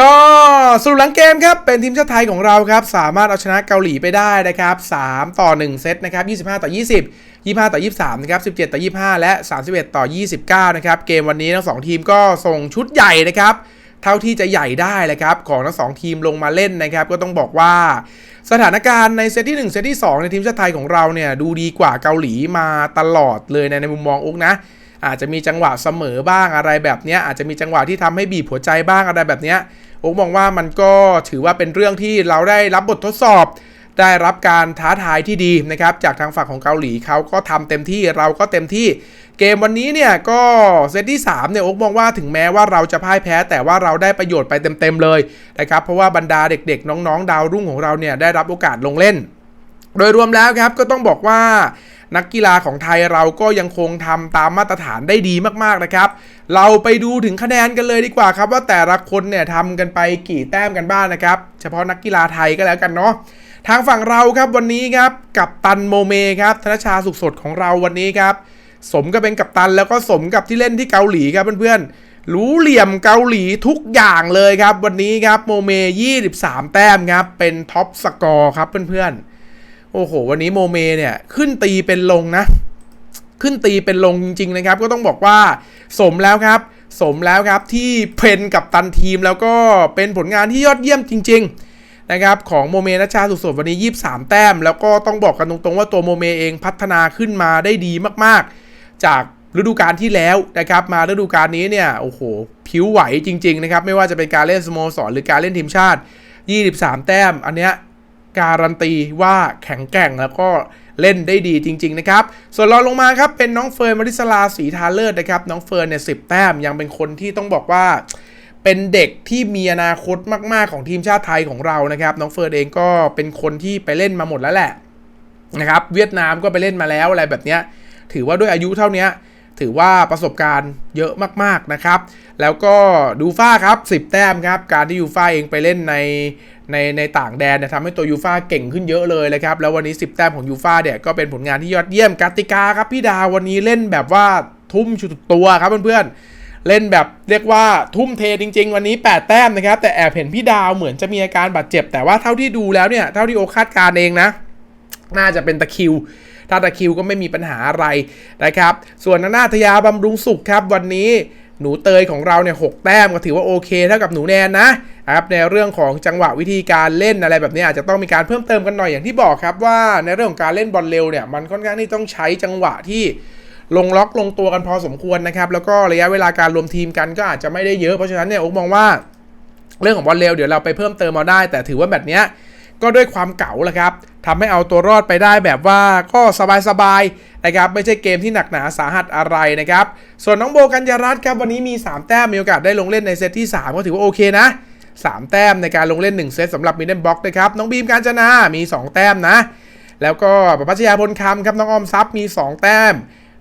ก็สรุปหลังเกมครับ เป็นทีมชาติไทยของเราครับ สามารถเอาชนะเกาหลีไปได้นะครับ 3 ต่อ 1 เซตนะครับ 25 ต่อ 20 25 ต่อ 23 นะครับ 17 ต่อ 25 และ 31 ต่อ 29 นะครับ เกมวันนี้ทั้งสองทีมก็ส่งชุดใหญ่นะครับ เท่าที่จะใหญ่ได้เลยครับ ของทั้งสองทีมลงมาเล่นนะครับ ก็ต้องบอกว่าสถานการณ์ในเซตที่ 1 เซตที่ 2 ในทีมชาติไทยของเราเนี่ยดูดีกว่าเกาหลีมาตลอดเลยในในมุมมองอุ๊กนะอาจจะมีจังหวะเสมอบ้างอะไรแบบนี้อาจจะมีจังหวะที่ทำให้บีบหัวใจบ้างอะไรแบบนี้ โอ๊กมองว่ามันก็ถือว่าเป็นเรื่องที่เราได้รับบททดสอบ ได้รับการท้าทายที่ดีนะครับ จากทางฝั่งของเกาหลีเขาก็ทำเต็มที่เราก็เต็มที่ เกมวันนี้เนี่ยก็เซตที่3เนี่ยโอ๊กมองว่าถึงแม้ว่าเราจะพ่ายแพ้ แต่ว่าเราได้ประโยชน์ไปเต็มๆเลยนะครับเพราะว่าบรรดาเด็กๆ น้องๆ ดาวรุ่งของเราเนี่ยได้รับโอกาสลงเล่น โดยรวมแล้วครับก็ต้องบอกว่า นักกีฬาของไทยเราก็ยังคงทำตามมาตรฐานได้ดีมากๆนะครับ เราไปดูถึงคะแนนกันเลยดีกว่าครับ ว่าแต่ละคนเนี่ยทำกันไปกี่แต้มกันบ้างนะครับ เฉพาะนักกีฬาไทยก็แล้วกันเนาะทางฝั่งเราครับวันนี้ครับกับตันโมเมครับธนชาสุขสดของเราวันนี้ครับ สมกับเป็นกัปตันแล้วก็สมกับที่เล่นที่เกาหลีครับเพื่อนๆรู้เหลี่ยมเกาหลีทุกอย่างเลยครับ วันนี้ครับโมเม 23 แต้มครับเป็นท็อปสกอร์ครับเพื่อนๆ โอ้โห วันนี้โมเมเนี่ย ขึ้นตีเป็นลงนะ ขึ้นตีเป็นลงจริง ๆ นะครับ ก็ต้องบอกว่าสมแล้วครับ สมแล้วครับที่เพนกับตันทีมแล้วก็เป็นผลงานที่ยอดเยี่ยมจริง ๆ นะครับ ของโมเมนัชชาสุขสดวันนี้ 23 แต้ม แล้วก็ต้องบอกกันตรงๆ ว่าตัวโมเมเองพัฒนาขึ้นมาได้ดีมากๆ จากฤดูกาลที่แล้วนะครับมาฤดูกาลนี้เนี่ยโอ้โหผิวไหวจริง ๆ นะครับ ไม่ว่าจะเป็นการเล่นสโมสรหรือการเล่นทีมชาติ 23 แต้ม อันเนี้ย การันตีว่าแข็งแกร่งแล้วก็เล่นได้ดีจริง ๆ นะครับ ส่วนรองลงมาครับเป็นน้องเฟิร์นมาริสลาสีทาเลิศนะครับ น้องเฟิร์นเนี่ยสิแต้มยังเป็นคนที่ต้องบอกว่า เป็นเด็กที่มีอนาคตมาก ๆ ของทีมชาติไทยของเรานะครับ น้องเฟิร์นเองก็เป็นคนที่ไปเล่นมาหมดแล้วแหละนะครับ เวียดนามก็ไปเล่นมาแล้วอะไรแบบเนี้ยถือว่าด้วยอายุเท่านี้ ถือว่าประสบการณ์เยอะมากๆนะครับ แล้วก็ดูฟ่าครับ 10 แต้มครับ การที่ยูฟ่าเองไปเล่นในในในต่างแดนเนี่ยทำให้ตัวยูฟ่าเก่งขึ้นเยอะเลยนะครับ แล้ววันนี้ 10 แต้มของยูฟ่าเนี่ยก็เป็นผลงานที่ยอดเยี่ยมกติกาครับพี่ดาววันนี้เล่นแบบว่าทุ่มชุดตัวครับเพื่อนๆ เล่นแบบเรียกว่าทุ่มเทจริง ๆ วันนี้ 8 แต้มนะครับ แต่แอบเห็นพี่ดาวเหมือนจะมีอาการบาดเจ็บ แต่ว่าเท่าที่ดูแล้วเนี่ยเท่าที่โอคาดการเองนะ น่าจะเป็นตะคิว ถ้าตะคิวก็ไม่มีปัญหาอะไรนะครับ ส่วนนาทยาบำรุงสุขครับวันนี้หนูเตยของเราเนี่ยหแต้มก็ถือว่าโอเคเท่ากับหนูแนนนะครับในเรื่องของจังหวะวิธีการเล่นอะไรแบบนี้อาจจะต้องมีการเพิ่มเติมกันหน่อยอย่างที่บอกครับว่าในเรื่องของการเล่นบอลเร็วเนี่ยมันค่อนข้างที่ต้องใช้จังหวะที่ลงล็อกลงตัวกันพอสมควรนะครับ แล้วก็ระยะเวลาการรวมทีมกันก็อาจจะไม่ได้เยอะเพราะฉะนั้นเนี่ยโอ๊กมองว่า เรื่องของบอลเร็วเดี๋ยวเราไปเพิ่มเติมเอาได้ แต่ถือว่าแบบเนี้ย ก็ด้วยความเก๋าแหละครับทำให้เอาตัวรอดไปได้แบบว่าก็สบายๆนะครับไม่ใช่เกมที่หนักหนาสาหัสอะไรนะครับ ส่วนน้องโบกัญญารัตน์ครับวันนี้มี 3 แต้มมีโอกาสได้ลงเล่นในเซตที่ 3 ก็ถือว่าโอเคนะ 3 แต้มในการลงเล่น 1 เซตสำหรับมิดเดิลบ็อกนะครับน้องบีมการจนา มี 2 แต้มนะ แล้วก็ประพัชยาพลคำครับน้องออมทรัพย์มี 2 แต้ม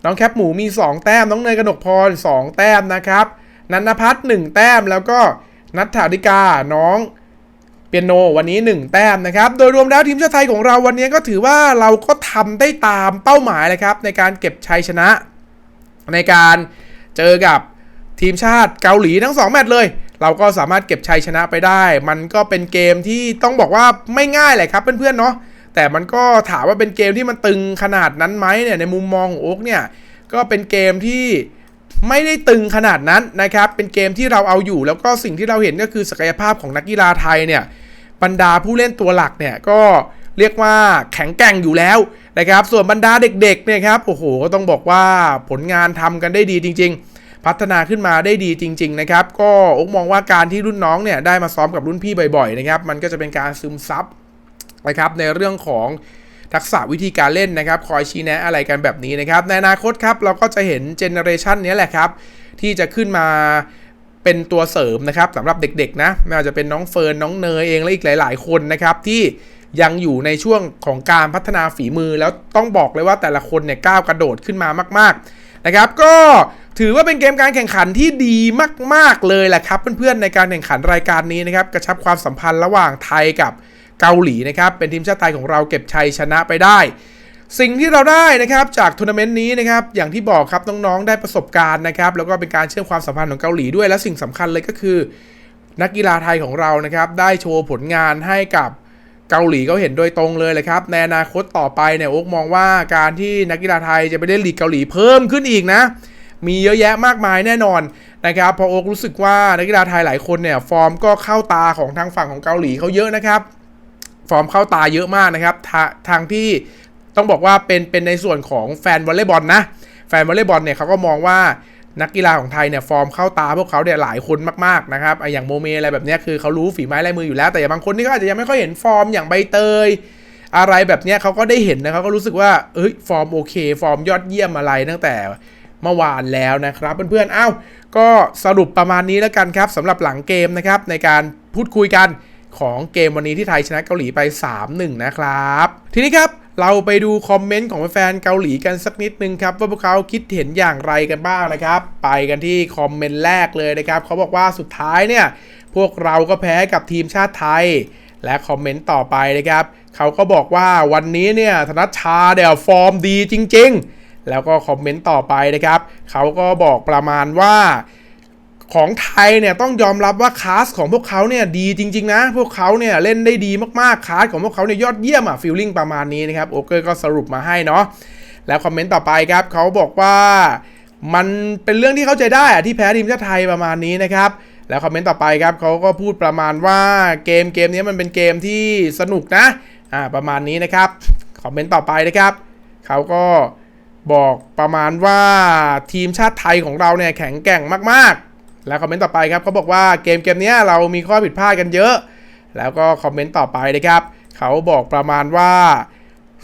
น้องแคปหมูมี 2 แต้ม น้องเนยกนกพร 2 แต้มนะครับนันนพัฒน์1แต้มแล้วก็นัทธาริกาน้อง เปียโนวันนี้ 1 แต้มนะครับ โดยรวมแล้วทีมชาติไทยของเราวันนี้ก็ถือว่าเราก็ทำได้ตามเป้าหมายเลยครับ ในการเก็บชัยชนะ ในการเจอกับทีมชาติเกาหลีทั้ง 2 แมตช์เลย เราก็สามารถเก็บชัยชนะไปได้ มันก็เป็นเกมที่ต้องบอกว่าไม่ง่ายเลยครับเพื่อนๆเนาะแต่มันก็ถามว่าเป็นเกมที่มันตึงขนาดนั้นไหมเนี่ยในมุมมองของโอ๊กเนี่ยก็เป็นเกมที่ ไม่ได้ตึงขนาดนั้นนะครับ เป็นเกมที่เราเอาอยู่ แล้วก็สิ่งที่เราเห็นก็คือศักยภาพของนักกีฬาไทยเนี่ยบรรดาผู้เล่นตัวหลักเนี่ยก็เรียกว่าแข็งแกร่งอยู่แล้วนะครับ ส่วนบรรดาเด็กๆเนี่ยครับโอ้โหก็ต้องบอกว่าผลงานทำกันได้ดีจริง ๆ พัฒนาขึ้นมาได้ดีจริง ๆ นะครับ ก็อกมองว่าการที่รุ่นน้องเนี่ยได้มาซ้อมกับรุ่นพี่บ่อย ๆ นะครับ มันก็จะเป็นการซึมซับนะครับในเรื่องของ ทักษะวิธีการเล่นนะครับ คอยชี้แนะอะไรกันแบบนี้นะครับ ในอนาคตครับเราก็จะเห็นเจเนอเรชันนี้แหละครับ ที่จะขึ้นมาเป็นตัวเสริมนะครับสำหรับเด็กๆนะไม่ว่าจะเป็นน้องเฟิร์นน้องเนยเองและอีกหลาย ๆ คนนะครับที่ยังอยู่ในช่วงของการพัฒนาฝีมือ แล้วต้องบอกเลยว่าแต่ละคนเนี่ยก้าวกระโดดขึ้นมามาก ๆนะครับ ก็ถือว่าเป็นเกมการแข่งขันที่ดีมาก ๆเลยแหละครับ เพื่อนๆในการแข่งขันรายการนี้นะครับ กระชับความสัมพันธ์ระหว่างไทยกับ เกาหลีนะครับเป็นทีมชาติไทยของเราเก็บชัยชนะไปได้ สิ่งที่เราได้นะครับจากทัวร์นาเมนต์นี้นะครับอย่างที่บอกครับน้องๆได้ประสบการณ์นะครับแล้วก็เป็นการเชื่อมความสัมพันธ์ของเกาหลีด้วยและสิ่งสำคัญเลยก็คือ นักกีฬาไทยของเรานะครับได้โชว์ผลงานให้กับเกาหลีเขาเห็นโดยตรงเลยเลยครับในอนาคตต่อไปเนี่ยโอ๊กมองว่าการที่นักกีฬาไทยจะไปเล่นลีกเกาหลีเพิ่มขึ้นอีกนะ มีเยอะแยะมากมายแน่นอนนะครับเพราะโอ๊กรู้สึกว่านักกีฬาไทยหลายคนเนี่ยฟอร์มก็เข้าตาของทางฝั่งของเกาหลีเขาเยอะนะครับ ฟอร์มเข้าตาเยอะมากนะครับทาทางที่ต้องบอกว่าเป็นเป็นในส่วนของแฟนวอลเลย์บอลนะ แฟนวอลเลย์บอลเนี่ยเขาก็มองว่านักกีฬาของไทยเนี่ยฟอร์มเข้าตาพวกเขาเนี่ยหลายคนมากๆนะครับอย่างโมเมอะไรแบบนี้คือเขารู้ฝีไม้ลายมืออยู่แล้วแต่อย่างบางคนนี่ก็อาจจะยังไม่ค่อยเห็นฟอร์มอย่างใบเตย อะไรแบบนี้เขาก็ได้เห็นนะเขาก็รู้สึกว่าเอ้ยฟอร์มโอเค ฟอร์มยอดเยี่ยมอะไรตั้งแต่เมื่อวานแล้วนะครับเพื่อนๆอ้าวก็สรุปประมาณนี้แล้วกันครับสำหรับหลังเกมนะครับในการพูดคุยกัน ของเกมวันนี้ที่ไทยชนะเกาหลีไป 3-1 นะครับ ทีนี้ครับเราไปดูคอมเมนต์ของแฟนเกาหลีกันสักนิดนึงครับ ว่าพวกเขาคิดเห็นอย่างไรกันบ้างนะครับ ไปกันที่คอมเมนต์แรกเลยนะครับเขาบอกว่าสุดท้ายเนี่ย พวกเราก็แพ้กับทีมชาติไทย และคอมเมนต์ต่อไปนะครับเขาก็บอกว่าวันนี้เนี่ยธนัชชาเดี๋ยวฟอร์มดีจริง ๆ แล้วก็คอมเมนต์ต่อไปนะครับเขาก็บอกประมาณว่า ของไทยเนี่ยต้องยอมรับว่าคลาสของพวกเขาเนี่ยดีจริง ๆ นะ พวกเขาเนี่ยเล่นได้ดีมากๆคลาสของพวกเขาเนี่ยยอดเยี่ยมอะฟีลลิ่งประมาณนี้นะครับโอเกอร์ก็สรุปมาให้เนาะแล้วคอมเมนต์ต่อไปครับเขาบอกว่ามันเป็นเรื่องที่เข้าใจได้อะที่แพ้ทีมชาติไทยประมาณนี้นะครับแล้วคอมเมนต์ต่อไปครับเขาก็พูดประมาณว่าเกมเกมนี้มันเป็นเกมที่สนุกนะอ่าประมาณนี้นะครับคอมเมนต์ต่อไปนะครับเขาก็บอกประมาณว่าทีมชาติไทยของเราเนี่ยแข็งแกร่งมากๆ แล้วคอมเมนต์ต่อไปครับเขาบอกว่าเกมเกมนี้เรามีข้อผิดพลาดกันเยอะ แล้วก็คอมเมนต์ต่อไปนะครับเขาบอกประมาณว่า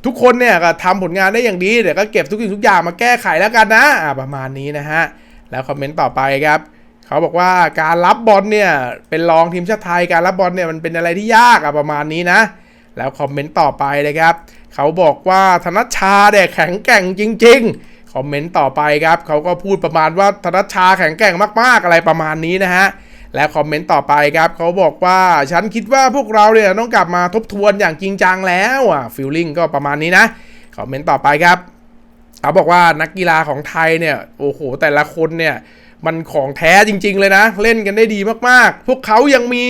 ทุกคนเนี่ยก็ทำผลงานได้อย่างดีเดี๋ยวก็เก็บทุกสิ่งทุกอย่างมาแก้ไขแล้วกันนะอ่าประมาณนี้นะฮะแล้วคอมเมนต์ต่อไปครับเขาบอกว่าการรับบอลเนี่ยเป็นรองทีมชาติไทยการรับบอลเนี่ยมันเป็นอะไรที่ยากอะประมาณนี้นะ แล้วคอมเมนต์ต่อไปเลยครับเขาบอกว่าธนชชาเนี่ยแข็งแกร่งจริง ๆ คอมเมนต์ต่อไปครับเขาก็พูดประมาณว่าธนชชาแข็งแกร่งมากๆอะไรประมาณนี้นะฮะและคอมเมนต์ต่อไปครับเขาบอกว่าฉันคิดว่าพวกเราเนี่ยต้องกลับมาทบทวนอย่างจริงจังแล้วอะฟีลลิ่งก็ประมาณนี้นะคอมเมนต์ต่อไปครับเขาบอกว่านักกีฬาของไทยเนี่ยโอ้โหแต่ละคนเนี่ยมันของแท้จริง ๆ เลยนะ เล่นกันได้ดีมากๆ พวกเขายังมี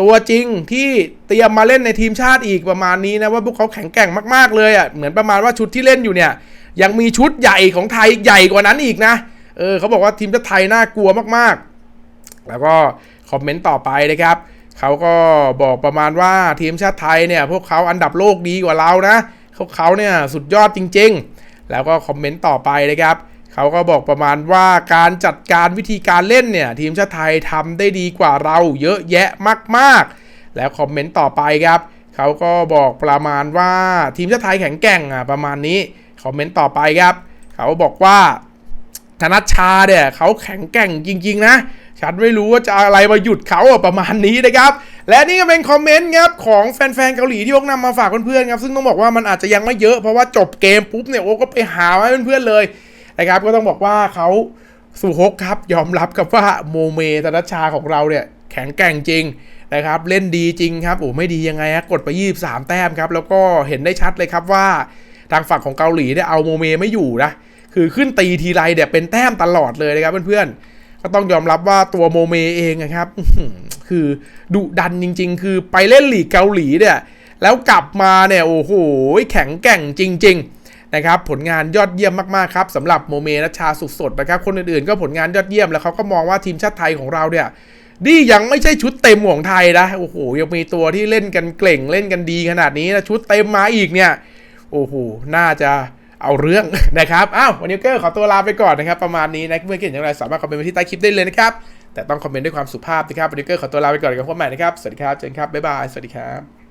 ตัวจริงที่เตรียมมาเล่นในทีมชาติอีกประมาณนี้นะว่าพวกเขาแข็งแกร่งมากๆเลยอะเหมือนประมาณว่าชุดที่เล่นอยู่เนี่ย ยังมีชุดใหญ่ของไทยใหญ่กว่านั้นอีกนะ เออเขาบอกว่าทีมชาติไทยน่ากลัวมากๆ แล้วก็คอมเมนต์ต่อไปนะครับเขาก็บอกประมาณว่าทีมชาติไทยเนี่ยพวกเขาอันดับโลกดีกว่าเรานะพวกเขาเนี่ยสุดยอดจริง ๆ แล้วก็คอมเมนต์ต่อไปนะครับเขาก็บอกประมาณว่าการจัดการวิธีการเล่นเนี่ยทีมชาติไทยทำได้ดีกว่าเราเยอะแยะมาก ๆ แล้วคอมเมนต์ต่อไปครับเขาก็บอกประมาณว่าทีมชาติไทยแข็งแกร่งอะประมาณนี้ อมเมนต์ต่อไปครับ เขาบอกว่าธนัชชาเนี่ยเขาแข็งแกร่งจริง ๆ นะ ฉันไม่รู้ว่าจะอะไรมาหยุดเขาประมาณนี้นะครับ และนี่ก็เป็นคอมเมนต์ครับของแฟนๆเกาหลีที่โอ๊กนำมาฝากเพื่อนๆครับ ซึ่งต้องบอกว่ามันอาจจะยังไม่เยอะเพราะว่าจบเกมปุ๊บเนี่ยโอ๊กก็ไปหามาให้เพื่อนๆเลยนะครับ ก็ต้องบอกว่าเขาสุฮกครับยอมรับกับว่าโมเมธนัชชาของเราเนี่ยแข็งแกร่งจริงนะครับเล่นดีจริงครับโอ้ไม่ดียังไงฮะกดไป 23 แต้มครับแล้วก็เห็นได้ชัดเลยครับว่า ทางฝั่งของเกาหลีเนี่ยเอาโมเมไม่อยู่นะคือขึ้นตีทีไรเนี่ยเป็นแต้มตลอดเลยนะครับเพื่อนๆก็ต้องยอมรับว่าตัวโมเมเองนะครับคือดุดันจริง ๆ คือไปเล่นหลีกเกาหลีเนี่ยแล้วกลับมาเนี่ยโอ้โหแข็งแกร่งจริง ๆ นะครับ ผลงานยอดเยี่ยมมากๆครับสำหรับโมเมนัชชาสุดสดนะครับ คนอื่นๆก็ผลงานยอดเยี่ยมแล้วเขาก็มองว่าทีมชาติไทยของเราเนี่ยนี่ยังไม่ใช่ชุดเต็มของไทยนะโอ้โหยังมีตัวที่เล่นกันเก่งเล่นกันดีขนาดนี้นะชุดเต็มมาอีกเนี่ย อ้โหน่าจะเอาเรื่องนะครับอ้าววันนี้ก็ขอตัวลาไปก่อนนะครับประมาณนี้นะเมื่อกี้อย่างไรสามารถคอมเมนต์มาที่ใต้คลิปได้เลยนะครับแต่ต้องคอมเมนต์ด้วยความสุภาพนะครับวันนี้ก็ขอตัวลาไปก่อนกับพวกใหม่นะครับสวัสดีครับเจนครับบ๊ายบายสวัสดีครับ